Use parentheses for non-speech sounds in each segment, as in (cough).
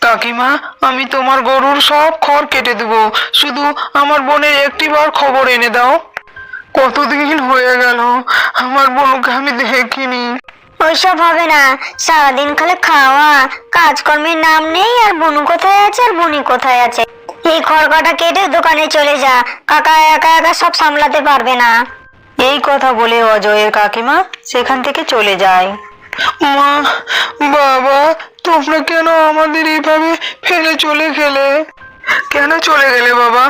কাকিমা আমি তোমার গরুর সব খড় কেটে দেবো। শুধু আমার বোনের একটি একটিবার খবর এনে দাও। কতদিন হয়ে গেল আমার বোনকে আমি দেখিনি। ওইসব হবে না। সারাদিন খালি খাওয়া কাজকর্মের নাম নেই আর বনু কোথায় আছে আর বনি কোথায় আছে? এই খড়কাটা কেটে দোকানে চলে যা। কাকা একা একা সব সামলাতে পারবে না। এই কথা বলে অজয়ের কাকিমা সেখান থেকে চলে যায়। মা বাবা তোমরা কেন আমাদের এইভাবে ফেলে চলে গেলে? কেন চলে গেলে বাবা?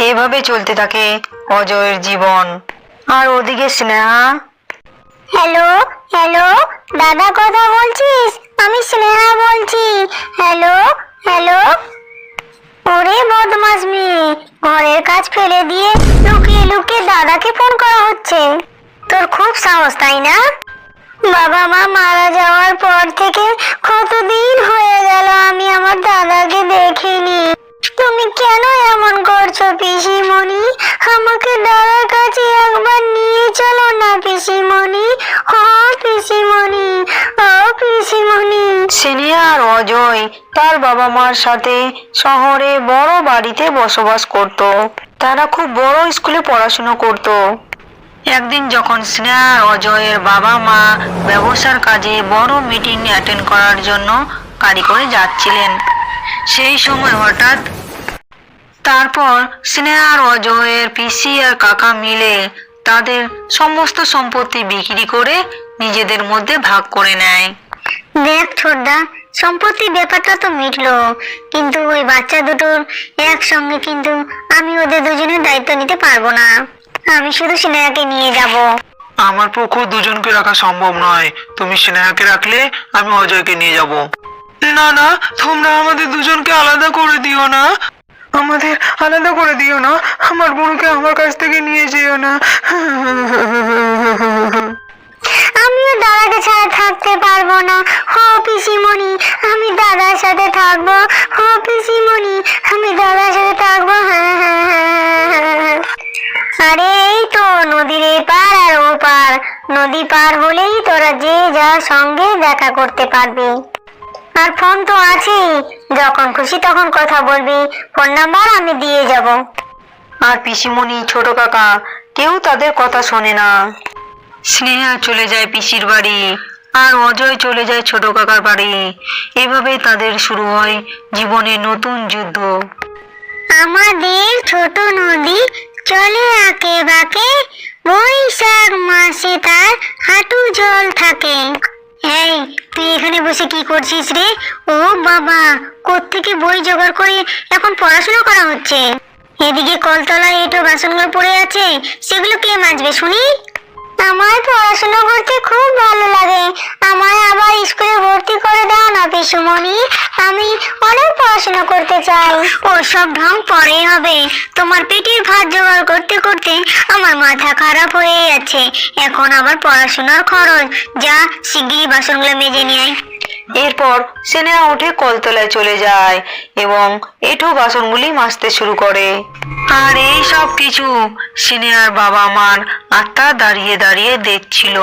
এভাবে চলতে থাকে অজয়ের জীবন। আর ওদিকে স্নেহা? হ্যালো হ্যালো দাদা কথা বলছিস? আমি স্নেহা বলছি। Hello hello. ওরে বদমাস মেয়ে ঘরের কাজ ফেলে দিয়ে লুকিয়ে লুকিয়ে দাদাকে ফোন করা হচ্ছে। তোর খুব সাহস, তাই না? বাবা মা মারা যাওয়ার পর থেকে কতদিন হয়ে গেল আমি আমার দাদাকে দেখিনি। তুমি কেন এমন করছ, পিসিমণি? আমাকে দাদার কাছে একবার নিয়ে চলো না, পিসিমণি। ও পিসিমণি। ও, পিসিমণি। স্নেহা আর অজয় তার বাবা মার সাথে শহরে বড় বাড়িতে বসবাস করত। তারা খুব বড় স্কুলে পড়াশুনো করত। একদিন যখন স্নেহা আর অজয়ের বাবা মা ব্যবসার কাজে বড় মিটিং অ্যাটেন্ড করার জন্য গাড়ি করে যাচ্ছিলেন, সেই সময় হঠাৎ তারপর স্নেহা আর অজয়ের পিসি আর কাকা মিলে তাদের সমস্ত সম্পত্তি বিক্রি করে নিজেদের মধ্যে ভাগ করে নেয়। দেখ ছোটদা সম্পত্তির ব্যাপারটা তো মিটলো, কিন্তু ওই বাচ্চা দুটোর একসঙ্গে কিন্তু আমি ওদের দুজনের দায়িত্ব নিতে পারব না। আমি শুধু সিনেমাকে নিয়ে যাব। আমার পক্ষ দুজনকে রাখা সম্ভব নয়। তুমি স্নেহাকে রাখলে আমি অজয়কে নিয়ে যাব। না না তোমরা আমাদের দুজনকে আলাদা করে দিও না। আমাদের আলাদা করে দিও না। আমার বোনকে আমার কাছ থেকে নিয়ে যেও না। আমিও দাদাকে ছাড়া থাকতে পারব না। হো পিসিমণি আমি দাদার সাথে থাকব। হো পিসিমণি আমি দাদার সাথে থাকব। হ্যাঁ, হ্যাঁ, হ্যাঁ, হ্যাঁ, হ্যাঁ। আরে এই তো নদীর এপার আর ওপার। নদী পার হলেই তোরা যে যার সঙ্গে দেখা করতে পারবি। আর ফোন তো আছেই। যখন খুশি তখন কথা বলবি। ফোন নাম্বার আমি দিয়ে যাব। আর পিসিমণি ছোট কাকা কেউ তাদের কথা শোনে না। স্নেহা চলে যায় পিসির বাড়ি আর অজয় চলে যায় ছোট কাকার বাড়ি। এভাবে তাদের শুরু হয় জীবনের নতুন যুদ্ধ। আমাদের ছোট নদী চলে আঁকে বাঁকে। বৈশাখ মাসে তার হাঁটু জল থাকে। এই, তুই এখানে বসে কি করছিস রে? ও বাবা, কোত্থেকে বই জোগাড় করে এখন পড়াশোনা করা হচ্ছে? এদিকে কলতলায় এটো বাসনগুলো পড়ে আছে, সেগুলো কে মাজবে শুনি? আমার পড়াশোনা করতে খুব ভালো লাগে। আমায় আবার স্কুলে ভর্তি করে দাও না, পিসুমণি। আমি অনেক পড়াশোনা করতে চাই। ওসব ঢং পরে হবে। তোমার পেটের ভাত জোগাড় করতে করতে আমার মাথা খারাপ হয়ে যাচ্ছে। এখন আবার পড়াশোনার খরচ, যা শিগগিরই বাসনগুলো মেজে নিয়ে আয়। এরপর স্নেহা উঠে কলতলায় চলে যায় এবং এঠো বাসনগুলি মাজতে শুরু করে। আর এই সব কিছু স্নেহার বাবা মার আত্মা দাঁড়িয়ে দাঁড়িয়ে দেখছিল।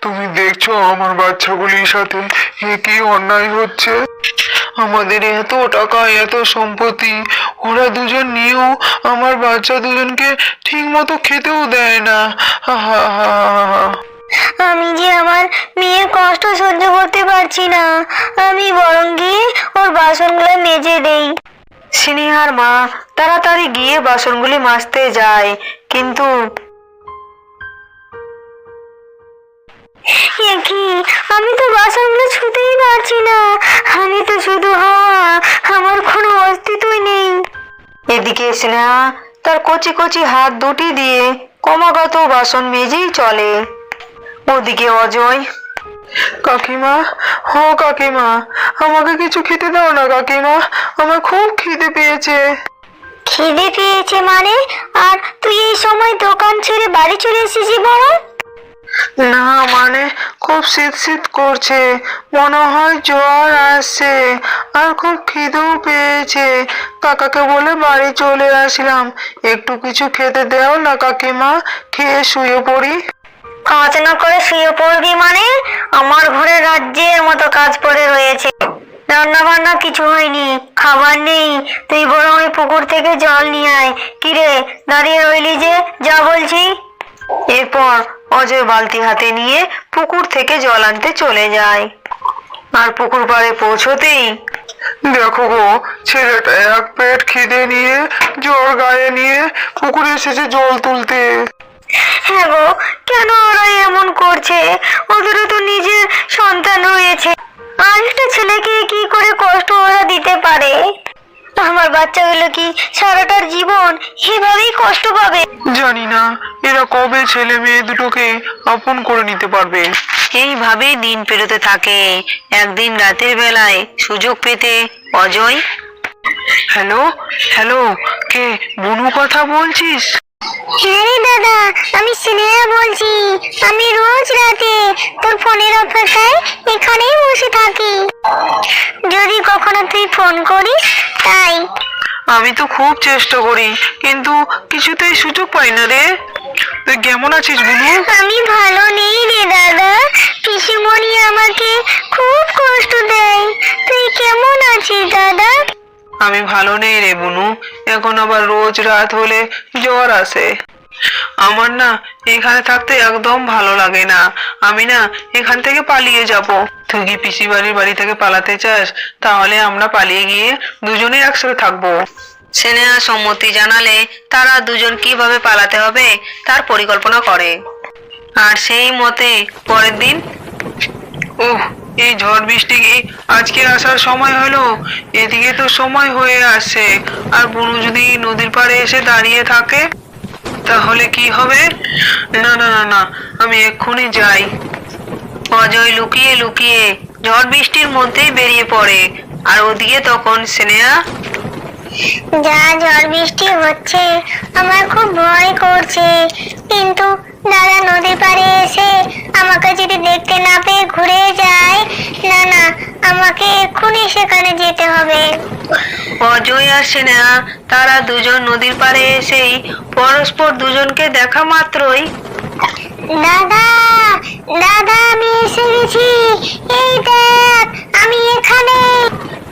তুমি দেখছ আমার বাচ্চাগুলির সাথে এ কি অন্যায় হচ্ছে? আমাদের এত টাকা, এত সম্পত্তি, ওরা দুজন নিয়েও আমার বাচ্চা দুজনকে ঠিক মতো খেতেও দেয় না। আহা। আমি যে আমার মেয়ের কষ্ট সহ্য করতে পারছি না আমি বরং গিয়ে ওর বাসনগুলো মেজে দেই। স্নেহার মা তাড়াতাড়ি গিয়ে বাসনগুলি মাজতে যায় কিন্তু কি? আমি তো বাসনগুলো ছুতেই পারছি না। আমি তো শুধু হাওয়া আমার কোনো অস্তিত্বই নেই। এদিকে স্নেহা তার কচি কচি হাত দুটি দিয়ে ক্রমাগত বাসন মেজেই চলে। ওদিকে অজয়। কাকিমা হো কাকিমা আমাকে কিছু খেতে দাও না কাকিমা আমার খুব খিদে পেয়েছে। খিদে পেয়েছে মানে? আর তুই এই সময় দোকান ছেড়ে বাড়ি চলে এসেছি বড় না মানে খুব শীত শীত করছে মনে হয় জ্বর আসছে আর খুব খিদেও পেয়েছে। কাকাকে বলে বাড়ি চলে আসলাম একটু কিছু খেতে দেও না কাকিমা খেয়ে শুয়ে পড়ি। কাজ না করে শুয়ে পড়বি মানে আমার ঘরে রাজ্যের মতো কাজ পড়ে রয়েছে। রান্না বান্না কিছু হয়নি, খাবার নেই, তুই বরং ওই পুকুর থেকে জল নিয়ে আয়। কিরে দাঁড়িয়ে রইলি যে, যা বলছি। এরপর অজয় বালতি হাতে নিয়ে পুকুর থেকে জল আনতে চলে যায়। আর পুকুর পাড়ে পৌঁছতেই দেখো গো ছেলেটা এক পেট খিদে নিয়ে, জ্বর গায়ে নিয়ে পুকুরে এসেছে জল তুলতে। হ্যাঁ গো কেন ওরা এমন করছে? ওদেরও তো নিজের সন্তান রয়েছে। আরেকটা ছেলেকে কি করে কষ্ট ওরা দিতে পারে? আমার বাচ্চাগুলো কি সারাটার জীবন এভাবেই কষ্ট পাবে? জানি না এরা কবে ছেলে মেয়ে দুটোকে আপন করে নিতে পারবে। এইভাবেই দিন পেরোতে থাকে। একদিন রাতের বেলায় সুযোগ পেতে অজয়? হ্যালো হ্যালো কে বুনু কথা বলছিস? হ্যাঁ রে দাদা আমি স্নেহা বলছি। আমি রোজ রাতে তোর ফোনের অপেক্ষায় এখানেই বসে থাকি। যদি কখনো তুই ফোন করিস তাই। আমি তো খুব চেষ্টা করি কিন্তু কিছুতেই সুযোগ পাই না রে। তুই কেমন আছিস বুনু? আমি ভালো নেই রে দাদা। পিসিমণি আমাকে খুব কষ্ট দেয়। তুই কেমন আছিস দাদা? আমি ভালো নেই রে বুনু। এখন আবার রোজ রাত হলে জ্বর আসে। আমার না এখানে থাকতে একদম ভালো লাগে না। আমি না এখান থেকে পালিয়ে যাব। তুই কি পিসি বাড়ির বাড়ি থেকে পালাতে চাস? তাহলে আমরা পালিয়ে গিয়ে দুজনেই একসাথে থাকব। সেনেহা সম্মতি জানালে তারা দুজন কীভাবে পালাতে হবে তার পরিকল্পনা করে। আর সেই মতে পরের দিন ওহ এই ঝড় বৃষ্টি কি আজকে আসার সময় হলো? এদিকে তো সময় হয়ে আসছে। আর বুনু যদি নদীর পাড়ে এসে দাঁড়িয়ে থাকে, তাহলে কি হবে? না না না না, আমি এক্ষুনি যাই। অজয় লুকিয়ে লুকিয়ে ঝড় বৃষ্টির মধ্যেই বেরিয়ে পড়ে। আর ওদিকে তখন স্নেহা যা ঝড় বৃষ্টি হচ্ছে, আমার খুব ভয় করছে। কিন্তু দাদা নদীর পাড়ে এসে আমাকে যদি দেখতে না পেয়ে ঘুরে যায় না না আমাকে এক্ষুনি সেখানে যেতে হবে। অজয় আর স্নেহা তারা দুজন নদীর পাড়ে এসেই পরস্পর দুজনকে দেখা মাত্রই। দাদা দাদা আমি এসে গেছি। এই দেখ আমি এখানে।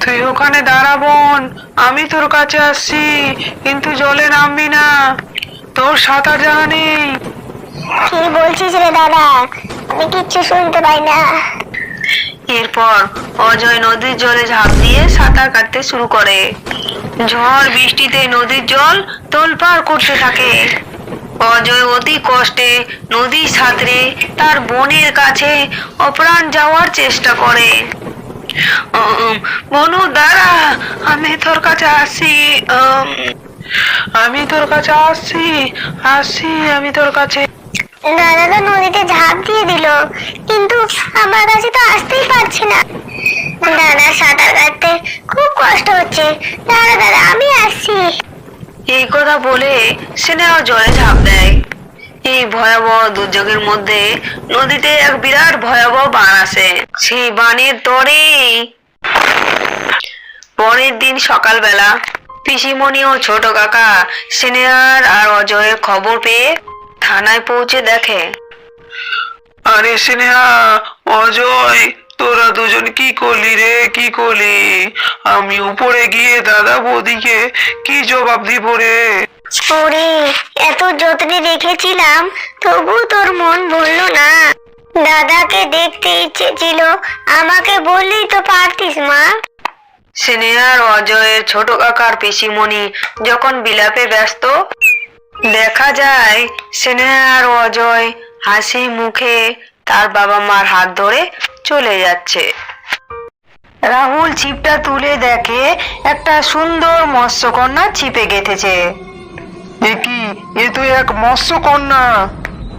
তুই ওখানে দাঁড়া বোন আমি তোর কাছে আসছি কিন্তু জলে নামবি না। তোর সাঁতার জানা নেই। কি বলছিস রে দাদা? আমি কিচ্ছু শুনতে পাই না। এরপর অজয় নদীর জলে ঝাঁপ দিয়ে সাঁতার কাটতে শুরু করে। ঝড় বৃষ্টিতে নদীর জল তোলপাড় করতে থাকে। অজয় অতি কষ্টে নদী সাঁতরে তার বোনের কাছে অপ্রাণ যাওয়ার চেষ্টা করে। বনু, দাঁড়া, আমি তোর কাছে আসি আমি তোর কাছে আসছি আসছি, আমি তোর কাছে দাদা নদীতে ঝাঁপ দিয়ে দিল, কিন্তু আমার কাছে তো আসতেই পারছি না। দাদা সাঁতার কাটতে খুব কষ্ট হচ্ছে। দাদা দাদা আমি আসছি। এই কথা বলে স্নেহা জলে ঝাঁপ দেয়। এই ভয়াবহ দুর্যোগের মধ্যে নদীতে এক বিরাট ভয়াবহ বান আসে। সেই বানের তরে। পরের দিন সকালবেলা পিসিমণি ও ছোট কাকা স্নেহার আর অজয়ের খবর পেয়ে থানায় পৌঁছে দেখে। আরে স্নেহা অজয় তোরা দুজন কি করলি রে? কি করলি? আমি উপরে গিয়ে দাদা বৌদিকে কি জবাব দিব রে? ওরে এত যত্নে রেখেছিলাম তবু তোর মন বলল না। দাদাকে দেখতে ইচ্ছে ছিল আমাকে বললেই তো পারতিস মা। স্নেহার অজয়ের ছোট কাকার পিসিমণি যখন বিলাপে ব্যস্ত দেখা যায় স্নেহার অজয় হাসি মুখে তার বাবা মার হাত ধরে চলে যাচ্ছে। রাহুল ছিপটা তুলে দেখে একটা সুন্দর মৎস্যকন্যা ছিপে গেঁথেছে। দেখি এ তো এক মৎস্যকন্যা।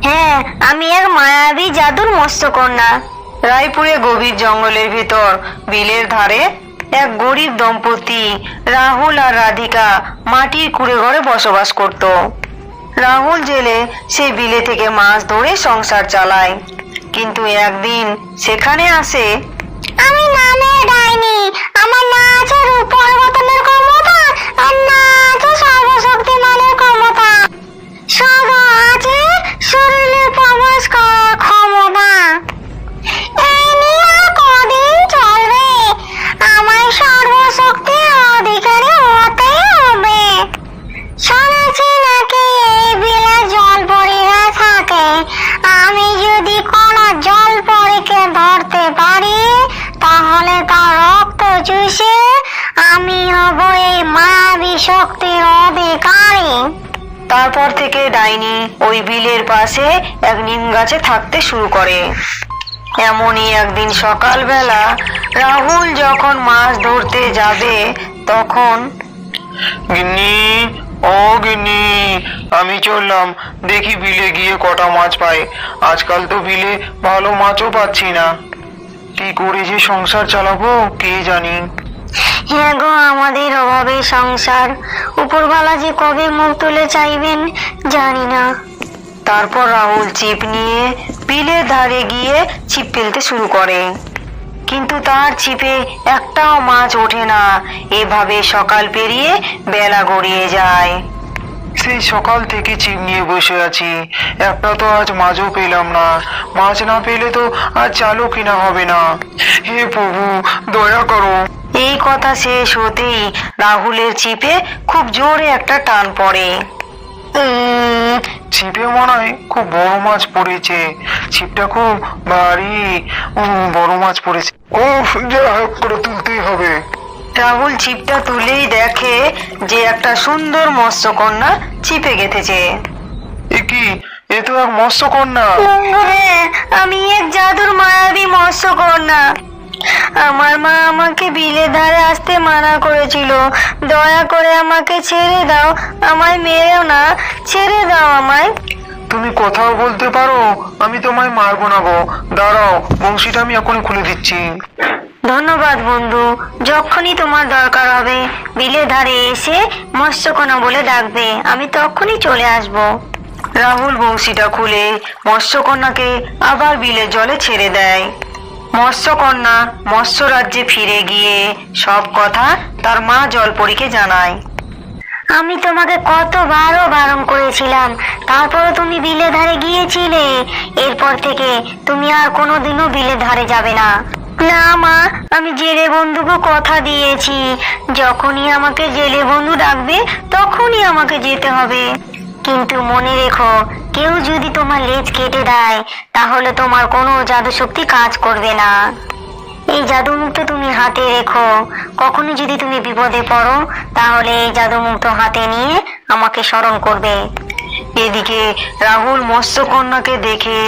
হ্যাঁ আমি এক মায়াবী জাদুর মৎস্যকন্যা। রায়পুরে গভীর জঙ্গলের ভিতর বিলের ধারে এক গরিব দম্পতি রাহুল আর রাধিকা মাটির কুড়ে ঘরে বসবাস করত। রাহুল জেলে সে বিলে থেকে মাছ ধরে সংসার চালায়। কিন্তু একদিন সেখানে আসে, আমি নামে ডাইনি, আমার না আছে পরিবর্তনের ক্ষমতা, আর না আছে সর্বশক্তিমানের ক্ষমতা। সব আছে শরীরে প্রবেশ থেকে ডাইনি ওই বিলের পাশে এক নিম গাছে থাকতে শুরু করে। এমনই একদিন সকালবেলা রাহুল যখন মাছ ধরতে যাবে, তখন গিন্নি, ও গিন্নি, আমি চললাম। দেখি বিলে গিয়ে কটা মাছ পাই আজকাল তো বিলে ভালো মাছও পাচ্ছি না। কি করে যে সংসার চালাবো, কে জানি। হ্যাঁ গো, আমাদের অভাবে সংসার। উপরওয়ালা যে কবে মুখ তুলে চাইবেন, জানি না। তারপর রাহুল ছিপ নিয়ে বিলের ধারে গিয়ে ছিপ ফেলতে শুরু করে। কিন্তু তার ছিপে একটাও মাছ ওঠে না। এভাবে সকাল পেরিয়ে বেলা গড়িয়ে যায়। সেই সকাল থেকে চিপ নিয়ে বসে আছি। একটা তো আজ মাছও পেলাম না। মাছ না পেলে তো আর চালও কিনা হবে না। হে প্রভু, দয়া করো। এই কথা শেষ হতেই রাহুলের ছিপে খুব জোরে একটা টান পড়ে। ছিপে মনে হয় খুব বড় মাছ পড়েছে। ছিপটা খুব ভারী বড় মাছ পড়েছে। ও যা হোক করে তুলতেই হবে। রাহুল ছিপটা তুলেই দেখে যে একটা সুন্দর মৎস্যকন্যা ছিপে গেঁথেছে। এ কি? এ তো এক মৎস্যকন্যা হ্যাঁ আমি এক জাদুর মায়াবী মৎস্যকন্যা আমার মা আমাকে বিলের ধারে আসতে মানা করেছিল। দয়া করে আমাকে ছেড়ে দাও আমায় মেরেও না ছেড়ে দাও আমায়। তুমি কথাও বলতে পারো আমি তোমায় মারবো না গো। দাঁড়াও বংশীটা আমি এখনই খুলে দিচ্ছি। ধন্যবাদ বন্ধু যখনই তোমার দরকার হবে বিলের ধারে এসে মৎস্যকন্যা বলে ডাকবে আমি তখনই চলে আসব। রাহুল বংশীটা খুলে মৎস্যকন্যাকে আবার বিলের জলে ছেড়ে দেয়। মৎস্যকন্যা মৎস্য রাজ্যে ফিরে গিয়ে সব কথা তার মা জলপরীকে জানায়। আমি তোমাকে কতবারও বারণ করেছিলাম তারপরও তুমি বিলে ধারে গিয়েছিলে। এরপর থেকে তুমি আর কোনোদিনও বিলে ধারে যাবে না। না মা আমি জেলে বন্ধুকে কথা দিয়েছি। যখনই আমাকে জেলে বন্ধু ডাকবে তখনই আমাকে যেতে হবে। কিন্তু মনে রেখো কেউ যদি তোমার লেজ কেটে দেয়, তাহলে তোমার কোনো জাদু শক্তি কাজ করবে না। এই জাদু মুক্ত তুমি হাতে রেখো। কখনো যদি তুমি বিপদে পড়ো, তাহলে এই জাদু মুক্ত হাতে নিয়ে আমাকে স্মরণ করবে। এদিকে রাহুল মৎস্যকন্যাকে দেখে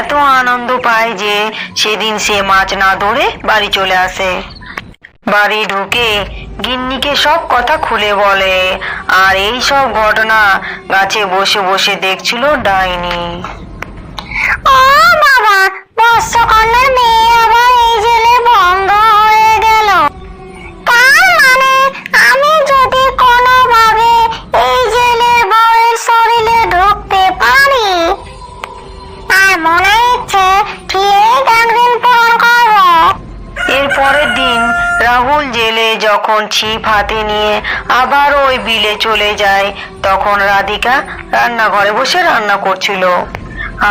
এত আনন্দ পায় যে সেদিন সে মাছ না ধরে বাড়ি চলে আসে। বাড়ি ঢুকে গিন্নিকে সব কথা খুলে বলে। আর এই সব ঘটনা গাছে বসে বসে দেখছিল ডাইনি। ও বাবা মৎস্যকন্যার মেয়ে আবার এই জেলে বন্ধ যখন ছিপ হাতে নিয়ে আবার ওই বিলে চলে যায়, তখন রাধিকা রান্নাঘরে বসে রান্না করছিল।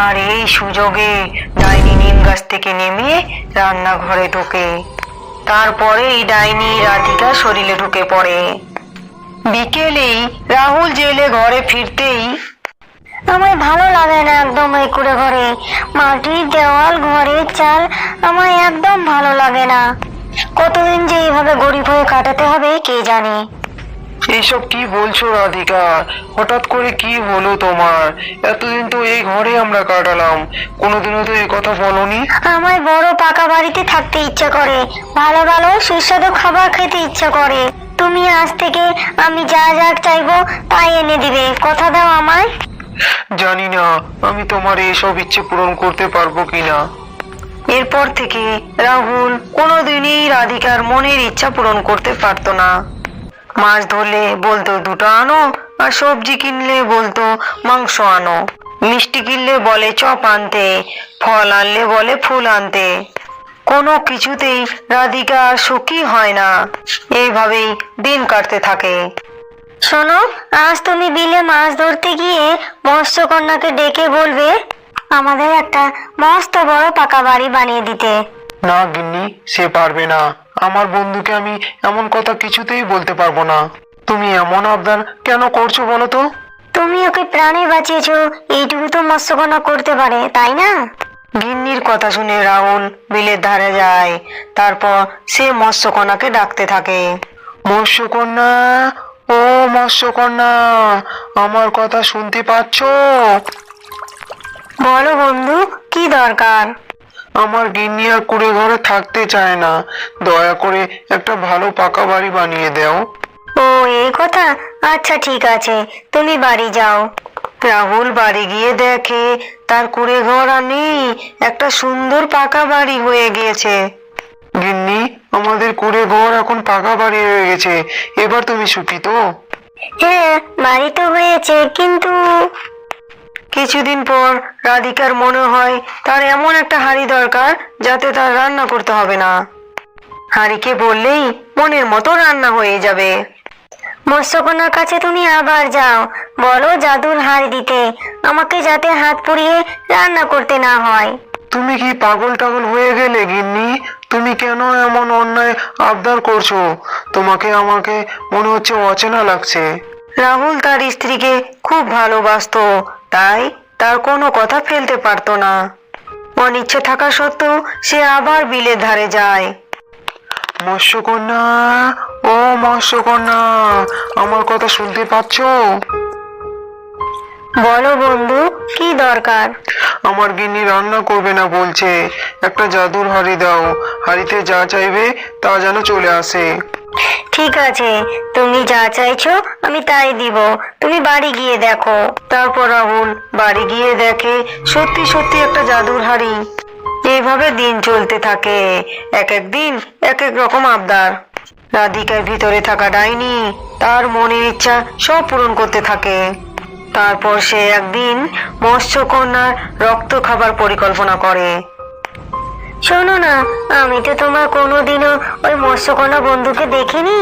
আর এই সুযোগে ডাইনি নিম গাছ থেকে নেমে রান্নাঘরে ঢোকে। তারপরেই ডাইনি রাধিকা শরীরে ঢুকে পড়ে। বিকেলেই রাহুল জেলে ঘরে ফিরতেই আমার ভালো লাগে না একদম এই কুড়ে ঘরে। মাটির দেওয়াল, ঘরের চাল, আমার একদম ভালো লাগে না। কতদিন যে এইভাবে গরিব হয়ে কাটাতে হবে কে জানে? এইসব কি বলছো রাধিকা? হঠাৎ করে কি হলো তোমার? এতদিন তো এই ঘরে আমরা কাটালাম। কোনোদিনও তো এই কথা বলনি? আমার বড় পাকা বাড়িতে থাকতে ইচ্ছা করে। ভালো ভালো সুস্বাদু খাবার খেতে ইচ্ছা করে। তুমি আজ থেকে আমি যা যা চাইব তাই এনে দিবে। কথা দাও আমায়। জানি না আমি তোমার এইসব ইচ্ছে পূরণ করতে পারব কিনা। এরপর থেকে রাহুল কোনোদিনই রাধিকার মনের ইচ্ছা পূরণ করতে পারতো না। মাছ ধরলে বলতো, দুটো আনো আর সবজি কিনলে বলতো, মাংস আনো। মিষ্টি কিনলে বলে, চপ আনতে। ফল আনলে বলে, ফুল আনতে। কোনো কিছুতেই রাধিকা আর সুখী হয় না। এইভাবেই দিন কাটতে থাকে। শোনো, আজ তুমি বিলে মাছ ধরতে গিয়ে মৎস্যকন্যাকে ডেকে বলবে আমাদের একটা মস্ত বড় পাকা বাড়ি বানিয়ে দিতে। না গিন্নি সে পারবে না। আমার বন্ধুকে আমি এমন কথা কিছুতেই বলতে পারব না। তুমি এমন আবদার কেন করছ বলো তো? তুমি ওকে প্রাণে বাঁচিয়েছো এইটুকু তো মৎস্যকন্যা করতে পারে তাই না? গিন্নির কথা শুনে রাহুল বিলের ধারে যায়। তারপর সে মৎস্যকন্যাকে ডাকতে থাকে। মৎস্যকন্যা ও মৎস্যকন্যা আমার কথা শুনতে পাচ্ছ? বলো বন্ধু কি দরকার? আমার গিন্নি আর কুড়ে ঘরে থাকতে চায় না। দয়া করে একটা ভালো পাকা বাড়ি বানিয়ে দাও। ও এই কথা? আচ্ছা ঠিক আছে। তুমি বাড়ি যাও। রাহুল বাড়ি গিয়ে দেখে তার কুড়ে ঘর আর নেই একটা সুন্দর পাকা বাড়ি হয়ে গিয়েছে। গিন্নি আমাদের কুড়ে ঘর এখন পাকা বাড়ি হয়ে গেছে। এবার তুমি সুখী তো? হ্যাঁ বাড়ি তো হয়েছে কিন্তু কিছুদিন পর রাধিকার মনে হয় তার এমন একটা হাঁড়ি দরকার যাতে তার রান্না করতে হবে না। হাঁড়িকে বললেই মনের মতো রান্না হয়ে যাবে। মৎস্যকন্যার কাছে তুমি আবার যাও। বলো জাদুর হার দিতে। আমাকে যাতে হাত পুড়িয়ে রান্না করতে না হয়। তুমি কি পাগল টাগল হয়ে গেলে গিন্নি? তুমি কেন এমন অন্যায় আবদার করছ? তোমাকে আমাকে মনে হচ্ছে অচেনা লাগছে। রাহুল তার স্ত্রীকে খুব ভালোবাসতো। তাই তার কোনো কথা ফেলতে পারতো না। অনিচ্ছে থাকা সত্ত্বেও সে আবার বিলের ধারে যায়। মৎস্যকন্যা ও মৎস্যকন্যা আমার কথা শুনতে পাচ্ছো? বলো বন্ধু কি দরকার? আমার গিন্নি রান্না করবে না বলছে। একটা জাদুর হাড়ি দাও। হাড়িতে যা চাইবে তা যেন চলে আসে। ঠিক আছে, তুমি যা চাইছো আমি তাই দিব। তুমি বাড়ি গিয়ে দেখো। তারপর রাহুল বাড়ি গিয়ে দেখে সত্যি সত্যি একটা জাদুর হাড়ি। এইভাবে দিন চলতে থাকে। এক এক দিন, এক এক রকম আবদার। রাধিকার ভিতরে থাকা ডাইনি তার মনের ইচ্ছা সব পূরণ করতে থাকে। তারপর সে একদিন মৎস্যকন্যার রক্ত খাবার পরিকল্পনা করে। শোনো না আমি তো তোমার কোনোদিনও ওই মৎস্যকন্যা বন্ধুকে দেখিনি।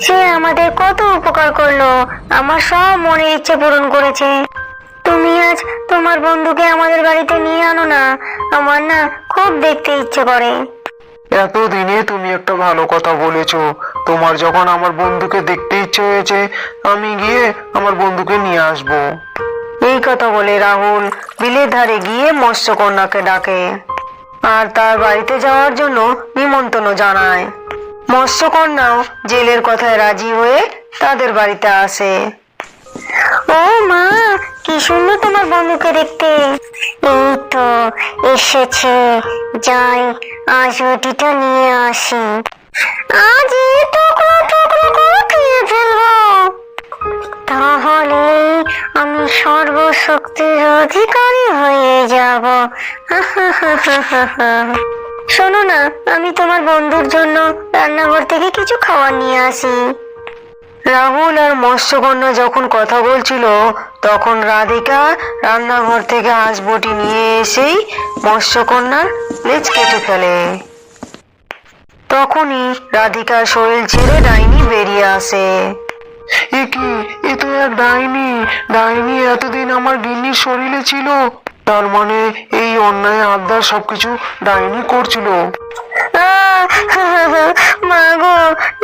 সে আমাদের কত উপকার করল আমার সব মনের ইচ্ছে পূরণ করেছে। তুমি আজ তোমার বন্ধুকে আমাদের বাড়িতে নিয়ে আনো না আমার না খুব দেখতে ইচ্ছে করে। এতদিনে তুমি একটা ভালো কথা বলেছ। তোমার যখন আমার বন্ধুকে দেখতে ইচ্ছে হয়েছে আমি গিয়ে আমার বন্ধুকে নিয়ে আসব। এই কথা বলে রাহুল বিলের ধারে গিয়ে মৎস্যকন্যাকে ডাকে। আর তার বাড়িতে যাওয়ার জন্য নিমন্ত্রণ জানায়। মৎস্যকন্যাও জেলের কথায় রাজি হয়ে তাদের বাড়িতে আসে। ও মা, কি সুন্দর তোমার বন্ধুকে দেখতে। এই তো এসেছে। যাই, আজ রুটিটা নিয়ে আসি। আজ এই টুকরো টুকরো করে খেয়ে ফেলব। তাহলে আমি সর্বশক্তির অধিকারী হয়ে যাব। (laughs) শোনো না, আমি তোমার বন্ধুর জন্য রান্নাঘর থেকে কিছু খাবার নিয়ে আসি। রাহুল আর মৎস্যকন্যা যখন কথা বলছিল, তখন রাধিকা রান্নাঘর থেকে হাঁসবটি নিয়ে এসেই মৎস্যকন্যার লেজ কেটে ফেলে। তখনই রাধিকার শরীর ছেড়ে ডাইনি বেরিয়ে আসে। এ কি? এ তো এক ডাইনি। ডাইনি এতদিন আমার গিন্নির শরীরে ছিল। তার মানে এই অন্যায় আবদার সবকিছু ডাইনি করছিল। মা গো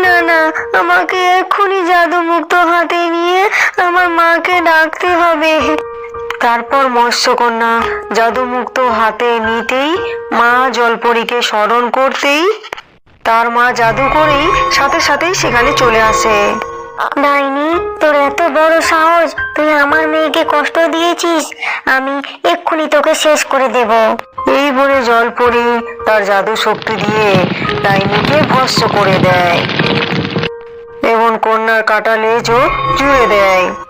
না না আমাকে এক্ষুনি হাতে নিয়ে আমার মাকে ডাকতে হবে। তারপর মৎস্যকন্যা জাদুমুক্ত হাতে নিতেই মা জলপরীকে স্মরণ করতেই তার মা জাদু করেই সাথে সাথেই সেখানে চলে আসে। ডাইনি তোর এত বড় সাহস, তুই আমার মেয়েকে কষ্ট দিয়েছিস, আমি এক্ষুনি তোকে শেষ করে দেব। এই বলে জলপরি তার জাদু শক্তি দিয়ে ডাইনিকে ভস্ম করে দেয়। এবং কন্যার কাটা লেজও জুড়ে দেয়।